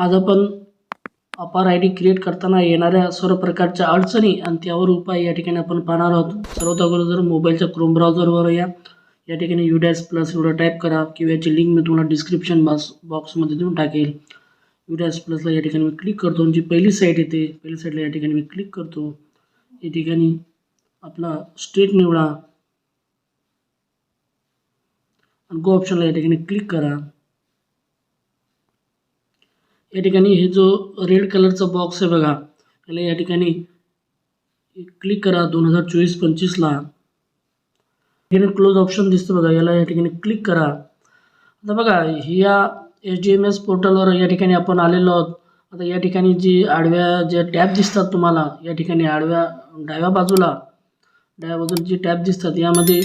आज आपण अपार आय डी क्रिएट करताना येणाऱ्या सर्व प्रकारच्या अडचणी आणि त्यावर उपाय या ठिकाणी आपण पाहणार आहोत. सर्वात अगोदर मोबाईलच्या क्रोम ब्राउझरवर या या ठिकाणी यू डॅश प्लस एवढं टाईप करा किंवा याची लिंक मी तुम्हाला डिस्क्रिप्शन बॉक्स बॉक्समध्ये देऊन टाकेल. यू डॅश प्लसला या ठिकाणी मी क्लिक करतो जी पहिली साईट येते पहिली साईडला या ठिकाणी मी क्लिक करतो. या ठिकाणी आपला स्टेट निवडा. आणि गो ऑप्शनला या ठिकाणी क्लिक करा. या ठिकाणी हे जो रेड कलरचा बॉक्स आहे बघा याला या ठिकाणी क्लिक करा दोन हजार चोवीस पंचवीसला ठिकाणी क्लोज ऑप्शन दिसतं बघा याला या ठिकाणी क्लिक करा. आता बघा ह्या एच डी एम एस पोर्टलवर या ठिकाणी आपण आलेलो आहोत. आता या ठिकाणी जी आडव्या ज्या टॅब दिसतात तुम्हाला या ठिकाणी आडव्या डाव्या बाजूला डाव्या बाजूला जी टॅब दिसतात यामध्ये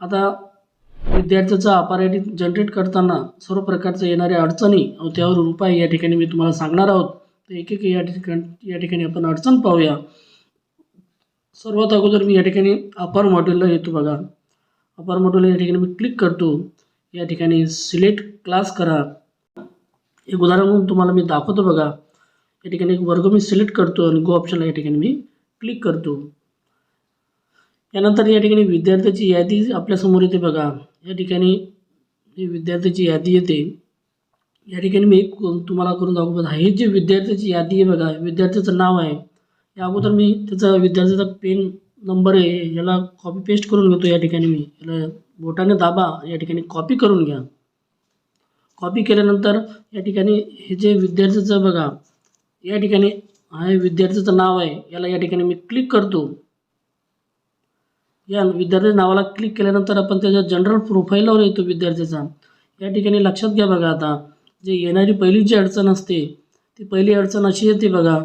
आता विद्यार्थ्याचा अपार आय डी जनरेट करताना सर्व प्रकारच्या येणाऱ्या अडचणी त्यावर उपाय या ठिकाणी मी तुम्हाला सांगणार आहोत. तर एक एक या ठिकाणी या ठिकाणी आपण अडचण पाहूया. सर्वात अगोदर मी या ठिकाणी अपार मॉड्यूलला येतो बघा. अपार मॉड्यूलला या ठिकाणी मी क्लिक करतो. या ठिकाणी सिलेक्ट क्लास करा. एक उदाहरण म्हणून तुम्हाला मी दाखवतो बघा. या ठिकाणी एक वर्ग मी सिलेक्ट करतो आणि गो ऑप्शनला या ठिकाणी मी क्लिक करतो. यानंतर या ठिकाणी विद्यार्थ्याची यादी आपल्यासमोर येते बघा. या ठिकाणी विद्यार्थ्याची यादी येते. या ठिकाणी मी तुम्हाला करून दाखवत आहे. हे जे विद्यार्थ्याची यादी आहे बघा विद्यार्थ्याचं नाव आहे. या अगोदर मी त्याचा विद्यार्थ्याचा पेन नंबर आहे याला कॉपी पेस्ट करून घेतो या ठिकाणी मी. याला बोटाने दाबा या ठिकाणी कॉपी करून घ्या. कॉपी केल्यानंतर या ठिकाणी हे जे विद्यार्थ्याचं बघा या ठिकाणी आहे विद्यार्थ्याचं नाव आहे. याला या ठिकाणी मी क्लिक करतो. या विद्यार्थ्याच्या नावाला क्लिक केल्यानंतर आपण त्याच्या जनरल प्रोफाईलवर येतो विद्यार्थ्याचा. या ठिकाणी लक्षात घ्या बघा आता. जे येणारी पहिली जी अडचण असते ती पहिली अडचण अशी येते बघा.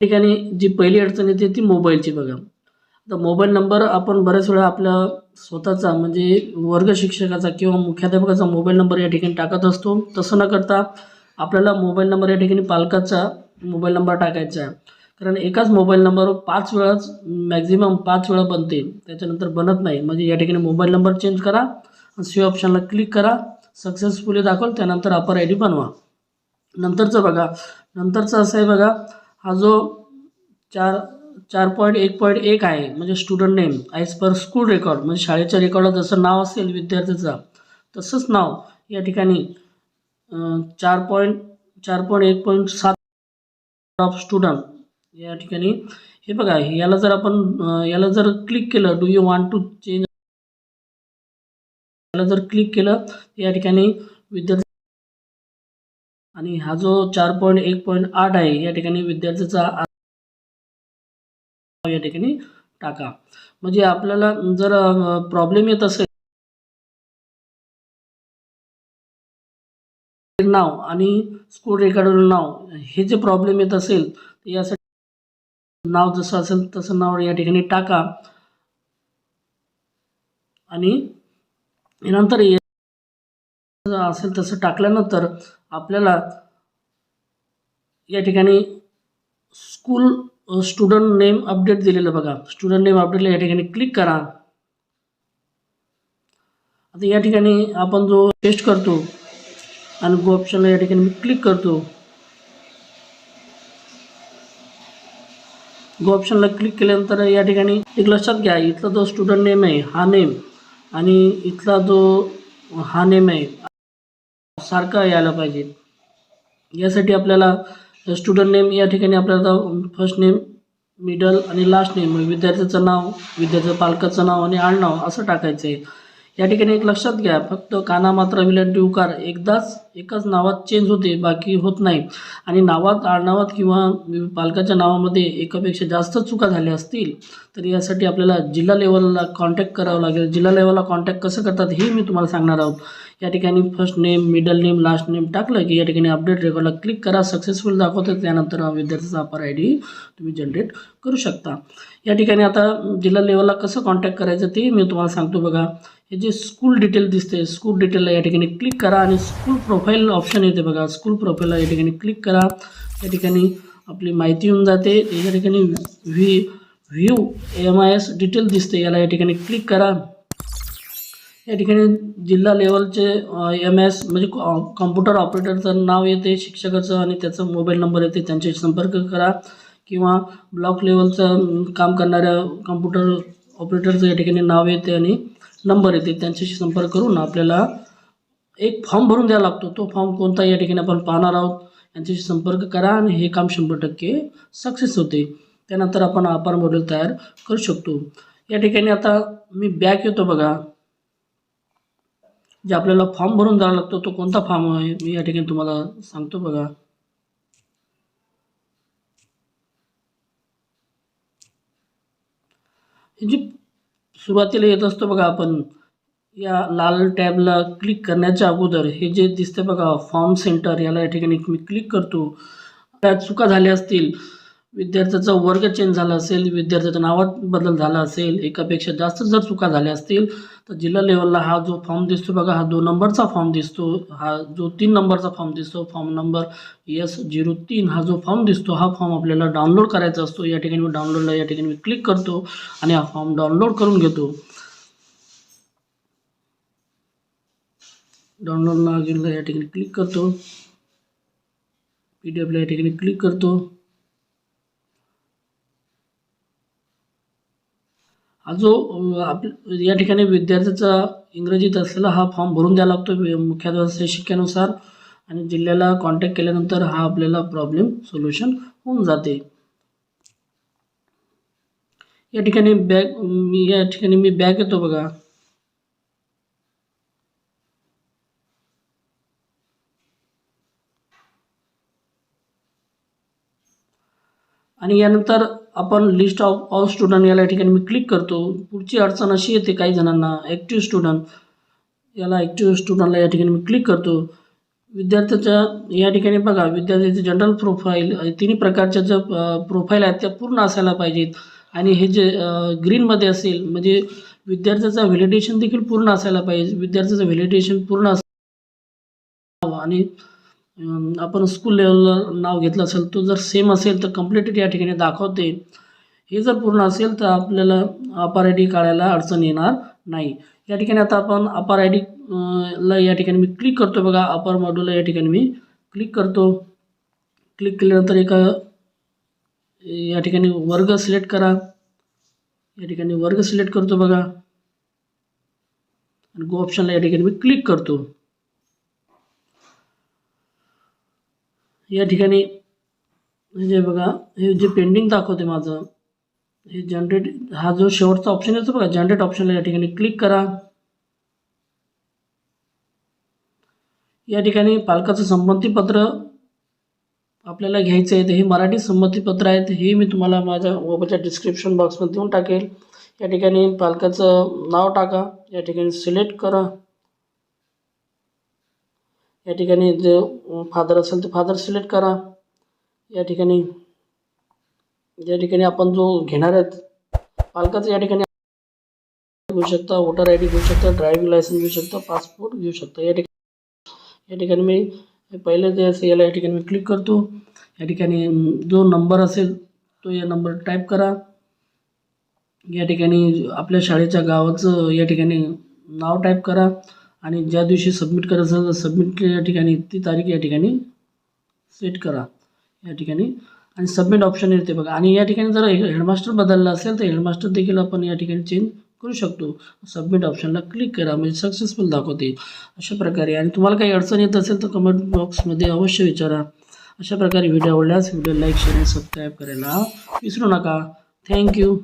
ठिकाणी जी पहिली अडचण येते ती मोबाईलची बघा. आता मोबाईल नंबर आपण बऱ्याच वेळा आपल्या स्वतःचा म्हणजे वर्ग शिक्षकाचा किंवा मुख्याध्यापकाचा मोबाईल नंबर या ठिकाणी टाकत असतो. तसं न करता आपल्याला मोबाईल नंबर या ठिकाणी पालकाचा मोबाईल नंबर टाकायचा आहे. कारण एकाच मोबाईल नंबरवर पाच वेळाच मॅक्झिमम पाच वेळा बनते. त्याच्यानंतर बनत नाही. म्हणजे या ठिकाणी मोबाईल नंबर चेंज करा सी ऑप्शनला क्लिक करा. सक्सेसफुली दाखवल त्यानंतर अपर आय डी बनवा. नंतरचं बघा. नंतरचं असं आहे बघा. हा जो चार चार पॉईंट एक पॉईंट एक आहे. म्हणजे student name as per school record म्हणजे शाळेच्या रेकॉर्डात जसं नाव असेल विद्यार्थ्याचं तसंच नाव या ठिकाणी चार पॉईंट चार पॉईंट एक पॉईंट सात ऑफ स्टुडंट या ठिकाणी. हे बघा याला जर आपण याला जर क्लिक केलं do you want to change याला जर क्लिक केलं तर या ठिकाणी विद्यार्थी आणि हा जो चार पॉईंट एक पॉईंट आठ आहे या ठिकाणी विद्यार्थ्याचा या ठिकाणी टाका. म्हणजे आपल्याला जर प्रॉब्लेम येत असेल नाव आणि स्कूल रेकॉर्डर नाव हे जे प्रॉब्लेम येत असेल तर यासाठी नाव जसं असेल तसं नाव या ठिकाणी टाका. आणि नंतर असेल तसं टाकल्यानंतर आपल्याला या ठिकाणी स्कूल स्टुडंट नेम अपडेट दिलेलं बघा. स्टुडंट नेम अपडेटला या ठिकाणी क्लिक करा. आता या ठिकाणी आपण जो टेस्ट करतो आणि गो ऑप्शनला या ठिकाणी मी क्लिक करतो. गो ऑप्शनला क्लिक केल्यानंतर या ठिकाणी एक लक्षात घ्या इथला जो स्टुडंट नेम आहे हा नेम आणि इथला जो हा नेम आहे सारखा यायला पाहिजे. यासाठी आपल्याला स्टुडंट नेम या ठिकाणी आपल्याला फर्स्ट नेम मिडल आणि लास्ट नेम विद्यार्थ्याचं नाव विद्यार्थ्या पालकाचं नाव आणि आडनाव असं टाकायचं आहे या ठिकाणी एक लक्षात घ्या फक्त काना मात्रा विलंटी उकार एकदाच एकाच नावात चेंज होते बाकी होत नाही. आणि नावात आडनावात किंवा पालकाच्या नावामध्ये एकापेक्षा जास्त चुका झाल्या असतील तर यासाठी आपल्याला जिल्हा लेवलला कॉन्टॅक्ट करावं लागेल. जिल्हा लेवलला कॉन्टॅक्ट कसं करतात हे मी तुम्हाला सांगणार आहोत. या ठिकाणी first name middle name last name टाकलं की या ठिकाणी अपडेट रेकॉर्डला क्लिक करा. सक्सेसफुल दाखवतं त्यानंतर विद्यार्थ्याचा अपर आय डी तुम्ही जनरेट करू शकता. या ठिकाणी आता जिल्हा लेवलला कसं कॉन्टॅक्ट करायचं ते मी तुम्हाला सांगतो बघा. हे जे स्कूल डिटेल दिसते स्कूल डिटेलला या ठिकाणी क्लिक करा आणि स्कूल प्रोफाईल ऑप्शन येते बघा. स्कूल प्रोफाईलला या ठिकाणी क्लिक करा. या ठिकाणी आपली माहिती येऊन जाते. या ठिकाणी V view M I S detail दिसते याला या ठिकाणी क्लिक करा. या ठिकाणी जिल्हा लेवलचे एम एस म्हणजे कॉम्प्युटर ऑपरेटरचं नाव येते शिक्षकाचं आणि त्याचं मोबाईल नंबर येते त्यांच्याशी संपर्क करा. किंवा ब्लॉक लेवलचं काम करणाऱ्या कॉम्प्युटर ऑपरेटरचं या ठिकाणी नाव येते आणि नंबर येते त्यांच्याशी संपर्क करून आपल्याला एक फॉर्म भरून द्यावा लागतो. तो फॉर्म कोणता या ठिकाणी आपण पाहणार आहोत यांच्याशी संपर्क करा आणि हे काम शंभर टक्के सक्सेस होते. त्यानंतर आपण अपार मॉडेल तयार करू शकतो. या ठिकाणी आता मी बॅक येतो बघा. जे आपल्याला फॉर्म भरून जायला लागतो तो कोणता फॉर्म आहे? मी या ठिकाणी तुम्हाला सांगतो बघा. हे जी सुरुवातीला येत असतो बघा आपण या लाल टॅबला क्लिक करण्याच्या अगोदर हे जे दिसतं बघा फॉर्म सेंटर याला या ठिकाणी मी क्लिक करतो. त्यात चुका झाल्या असतील विद्यार्थ्याचा वर्ग चेंज झाला असेल विद्यार्थ्याच्या नावात बदल झाला असेल एकापेक्षा जास्त जर चुका झाल्या असतील तर जिल्हा लेवलला हा जो फॉर्म दिसतो बघा हा दोन नंबरचा फॉर्म दिसतो हा जो तीन नंबरचा फॉर्म दिसतो फॉर्म नंबर एस झिरो तीन हा जो फॉर्म दिसतो हा फॉर्म आपल्याला डाउनलोड करायचा असतो या ठिकाणी मी डाउनलोडला या ठिकाणी मी क्लिक करतो आणि हा फॉर्म डाउनलोड करून घेतो. डाउनलोडला गेला या ठिकाणी क्लिक करतो. पी डी एफला या ठिकाणी क्लिक करतो. हा जो आप या ठिकाणी विद्यार्थ्याचा इंग्रजीत असलेला हा फॉर्म भरून द्यावा लागतो मुख्याध्यापक शिक्क्यानुसार आणि जिल्ह्याला कॉन्टॅक्ट केल्यानंतर हा आपल्याला प्रॉब्लेम सोल्युशन होऊन जाते. या ठिकाणी बॅग मी या ठिकाणी मी बॅग येतो बघा. आणि यानंतर आपण लिस्ट ऑफ ऑल स्टुडंट याला या ठिकाणी मी क्लिक करतो. पुढची अडचण अशी येते काही जणांना ॲक्टिव्ह स्टुडंट याला ॲक्टिव्ह स्टुडंटला या ठिकाणी मी क्लिक करतो. विद्यार्थ्याच्या या ठिकाणी बघा विद्यार्थ्याचे जनरल प्रोफाईल तिन्ही प्रकारच्या ज्या प्रोफाईल आहेत त्या पूर्ण असायला पाहिजेत. आणि हे जे ग्रीनमध्ये असेल म्हणजे विद्यार्थ्याचा व्हॅलिडेशन देखील पूर्ण असायला पाहिजे. विद्यार्थ्याचं व्हॅलिडेशन पूर्ण असावं आणि आपण स्कूल लेवलला नाव घेतलं असेल तो जर सेम असेल तर कम्प्लिटेड या ठिकाणी दाखवते. हे जर पूर्ण असेल तर आपल्याला अपार आय डी काढायला अडचण येणार नाही. या ठिकाणी आता आपण अपार आय डी ला या ठिकाणी मी क्लिक करतो बघा अपार मॉड्यूलला या ठिकाणी मी क्लिक करतो. क्लिक केल्यानंतर एका या ठिकाणी वर्ग सिलेक्ट करा. या ठिकाणी वर्ग सिलेक्ट करतो बघा. आणि गो ऑप्शनला या ठिकाणी मी क्लिक करतो. या ठिकाणी हे जे बघा हे जे पेंडिंग दाखवते माझं हे जनरेट हा जो शेवटचा ऑप्शन येतो बघा जनरेट ऑप्शनला या ठिकाणी क्लिक करा. या ठिकाणी पालकाचं संमतीपत्र आपल्याला घ्यायचं आहे तर हे मराठी संमतीपत्र आहेत हे मी तुम्हाला माझ्या मोबाईलच्या डिस्क्रिप्शन बॉक्समध्ये देऊन टाकेल. या ठिकाणी पालकाचं नाव टाका या ठिकाणी सिलेक्ट करा. या ठिकाणी जे फादर असेल ते फादर सिलेक्ट करा. या ठिकाणी या ठिकाणी आपण जो घेणार आहेत पालकाचं या ठिकाणी घेऊ शकता वोटर आय डी घेऊ शकता ड्रायव्हिंग लायसन्स घेऊ शकता पासपोर्ट घेऊ शकता. या ठिकाणी या ठिकाणी मी पहिले जे असेल याला या ठिकाणी मी क्लिक करतो. या ठिकाणी जो नंबर असेल तो या नंबर टाईप करा. या ठिकाणी आपल्या शाळेच्या गावाचं या ठिकाणी नाव टाईप करा. आणि ज्या दिवशी सबमिट करायचं असेल तर सबमिट या ठिकाणी ती तारीख या ठिकाणी सेट करा. या ठिकाणी. आणि सबमिट ऑप्शन येते बघा. आणि या ठिकाणी जर हेडमास्टर बदलला असेल तर हेडमास्टर देखील आपण या ठिकाणी चेंज करू शकतो. सबमिट ऑप्शनला क्लिक करा. म्हणजे सक्सेसफुल दाखवते. अशा प्रकारे. आणि तुम्हाला काही अडचण येत असेल तर कमेंट बॉक्समध्ये अवश्य विचारा. अशा प्रकारे व्हिडिओ आवडल्यास व्हिडिओ लाईक शेअर आणि सबस्क्राईब करायला विसरू नका. थँक्यू